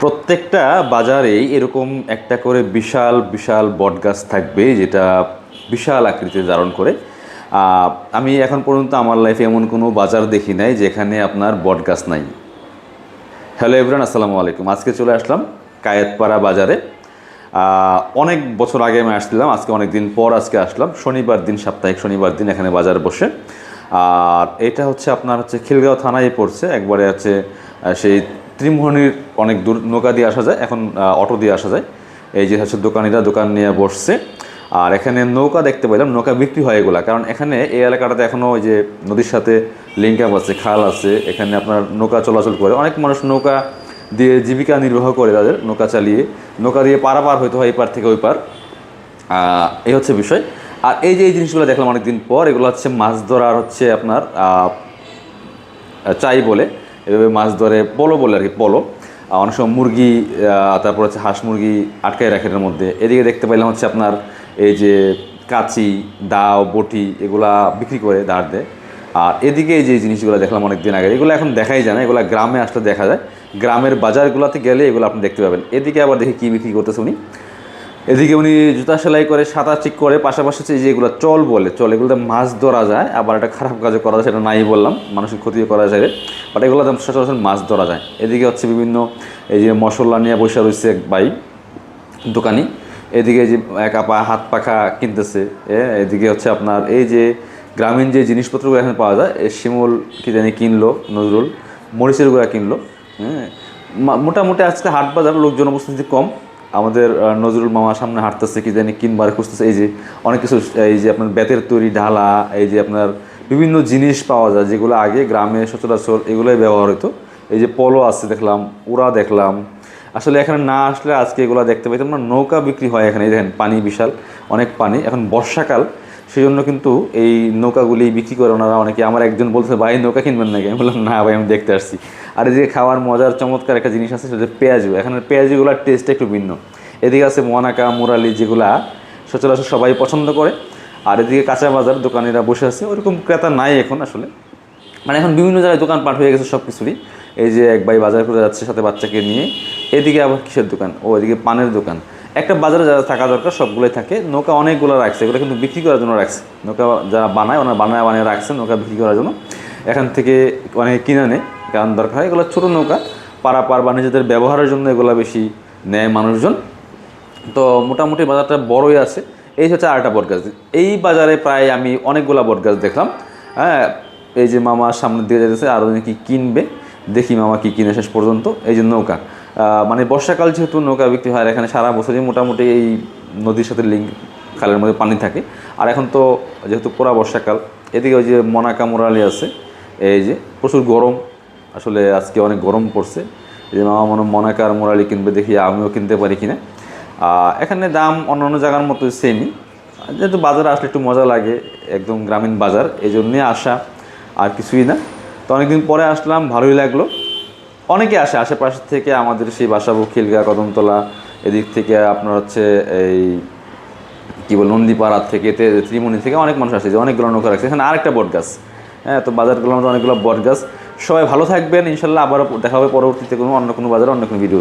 প্রত্যেকটা বাজারেই এরকম একটা করে বিশাল বিশাল বটগাছ থাকবে, যেটা বিশাল আকৃতি ধারণ করে। আমি এখন পর্যন্ত আমার লাইফে এমন কোনো বাজার দেখি নাই যেখানে আপনার বটগাছ নাই। হ্যালো এভরান আসসালামু আলাইকুম। আজকে চলে আসলাম কায়েতপাড়া বাজারে। অনেক বছর আগে আমি আসছিলাম, আজকে অনেক দিন পর আজকে আসলাম। শনিবার দিন, সাপ্তাহিক শনিবার দিন এখানে বাজার বসে। আর এটা হচ্ছে আপনার হচ্ছে খিলগাঁও থানায় পড়ছে, একবারে হচ্ছে সেই ত্রিমোহনীর অনেক দূর নৌকা দিয়ে আসা যায়, এখন অটো দিয়ে আসা যায়। এই যে হচ্ছে দোকানিরা দোকান নিয়ে বসছে। আর এখানে নৌকা দেখতে পেলাম, নৌকা বিক্রি হয় এগুলা। কারণ এখানে এই এলাকাটাতে এখনও ওই যে নদীর সাথে লিঙ্ক আপ আছে, খাল আছে, এখানে আপনার নৌকা চলাচল করে। অনেক মানুষ নৌকা দিয়ে জীবিকা নির্বাহ করে তাদের, নৌকা চালিয়ে। নৌকা দিয়ে পারাপার হইতে হয় এই পার থেকে ওই পার। এই হচ্ছে বিষয়। আর এই যে এই জিনিসগুলো দেখলাম অনেকদিন পর, এগুলো হচ্ছে মাছ ধরার হচ্ছে আপনার চাই বলে। এভাবে মাছ ধরে পলো বলে আর কি পলো অনেক সময় মুরগি তারপর হচ্ছে হাঁস মুরগি আটকায় রাখে এর মধ্যে। এদিকে দেখতে পাইলাম হচ্ছে আপনার এই যে কাচি, দাও, বটি এগুলা বিক্রি করে ধার দেয়। আর এদিকে এই যে জিনিসগুলো দেখলাম অনেক দিন আগে, এগুলো এখন দেখাই যায় না, এগুলো গ্রামে আসলে দেখা যায়। গ্রামের বাজারগুলোতে গেলে এগুলো আপনি দেখতে পাবেন। এদিকে আবার দেখি কী বিক্রি করতেছে উনি। এদিকে উনি জুতা সেলাই করে সাঁতার ঠিক করে, পাশাপাশি হচ্ছে এই যে এগুলো চল বলে, চল, এগুলোতে মাছ ধরা যায়, আবার একটা খারাপ কাজও করা যায়, সেটা নাই বললাম, মানুষের ক্ষতিও করা যায় বাট এগুলোতে সচরাচর মাছ ধরা যায়। এদিকে হচ্ছে বিভিন্ন এই যে মশলা নিয়ে বসে রয়েছে এক ভাই দোকানি, এদিকে যে এক আপা হাত পাখা কিনতেছে এদিকে হচ্ছে আপনার এই যে গ্রামীণ যে জিনিসপত্রগুলো এখানে পাওয়া যায় এই শিমুল কি জানি কিনলো, নজরুল মরিচের কিনলো হ্যাঁ মোটামুটি আজকে হাট বাজার লোকজন উপস্থিতি কম আমাদের নজরুল মামার সামনে হাঁটতেছে, কি জানি কিনবার খুঁজতেছে। এই যে অনেক কিছু, এই যে আপনার বেতের তৈরি ঢালা, এই যে আপনার বিভিন্ন জিনিস পাওয়া যায়, যেগুলো আগে গ্রামে সচরাচর এগুলোই ব্যবহার হতো এই যে পলো আছে দেখলাম, উড়া দেখলাম। আসলে এখানে না আসলে আজকে এগুলো দেখতে পাইতাম না। নৌকা বিক্রি হয় এখানে দেখেন, পানি বিশাল, অনেক পানি। এখন বর্ষাকাল সেই জন্য কিন্তু এই নৌকাগুলি বিক্রি করে ওনারা অনেকে, আমার একজন বলছে, ভাই, নৌকা কিনবেন নাকি? আমি বললাম, না ভাই, আমি দেখতে আসছি। আর যে খাওয়ার মজার চমৎকার একটা জিনিস আছে, সেটা পেঁয়াজু। এখানে পেঁয়াজিগুলোর টেস্ট একটু ভিন্ন। এদিকে আছে মনাকা, মুরালি যেগুলা সচরাচর সবাই পছন্দ করে। আর এদিকে কাঁচা বাজার, দোকানিরা বসে আছে। ওরকম ক্রেতা নাই এখন আসলে। মানে এখন বিভিন্ন জায়গায় দোকান পাঠ হয়ে গেছে সব কিছুরই এই যে এক ভাই বাজার করে যাচ্ছে সাথে বাচ্চাকে নিয়ে। এদিকে আবার কিসের দোকান? ও এদিকে পানের দোকান। একটা বাজারে যারা থাকা দরকার, সবগুলোই থাকে। নৌকা অনেকগুলো রাখছে, এগুলো কিন্তু বিক্রি করার জন্য রাখছে। নৌকা যারা বানায়, ওনারা বানায় বানিয়ে রাখছে, নৌকা বিক্রি করার জন্য। এখান থেকে অনেকে কিনে নেয়, কারণ দরকার হয় এগুলো ছোটো নৌকা, পারাপার বা নিজেদের ব্যবহারের জন্য এগুলো বেশি নেয় মানুষজন। তো মোটামুটি বাজারটা বড়ই আছে। এই হচ্ছে আরেকটা বট গাছ। এই বাজারে প্রায় আমি অনেকগুলা বট গাছ দেখলাম। হ্যাঁ এই যে মামা সামনে দিয়ে যেতেছে আরও কি কিনবে। দেখি মামা কি কিনে শেষ পর্যন্ত। এই যে নৌকা। মানে বর্ষাকাল যেহেতু নৌকা বিক্রি হয় এখানে সারা বছরই মোটামুটি এই নদীর সাথে লিঙ্ক খালের মধ্যে পানি থাকে। আর এখন তো যেহেতু পোড়া বর্ষাকাল, এদিকে ওই যে মনাকা মোরালি আছে, এই যে প্রচুর গরম, আসলে আজকে অনেক গরম পড়ছে। এই যে মামা মনে মনাকা আর মোরালি কিনবে দেখি, আমিও কিনতে পারি কিনা। এখানে দাম অন্য অন্য জায়গার মতো সেমই যেহেতু বাজারে আসলে একটু মজা লাগে, একদম গ্রামীণ বাজার এই জন্যে আসা আর কিছুই না। তো অনেকদিন পরে আসলাম, ভালোই লাগল। অনেকে আসে, আশেপাশ থেকে আমাদের সেই বাসাবু, খিলগা, কদমতলা, এদিক থেকে আপনার হচ্ছে এই, কি বল নন্দীপাড়ার থেকে ত্রিমণি থেকে অনেক মানুষ আসে, যে অনেকগুলো নৌকা রাখছে। এখানে আরেকটা বট গাছ। হ্যাঁ তো বাজারগুলোর মধ্যে অনেকগুলো বট গাছ। সবাই ভালো থাকবেন, ইনশাল্লাহ আবার দেখা হবে পরবর্তীতে কোনো অন্য কোনো বাজারে, অন্য কোনো ভিডিও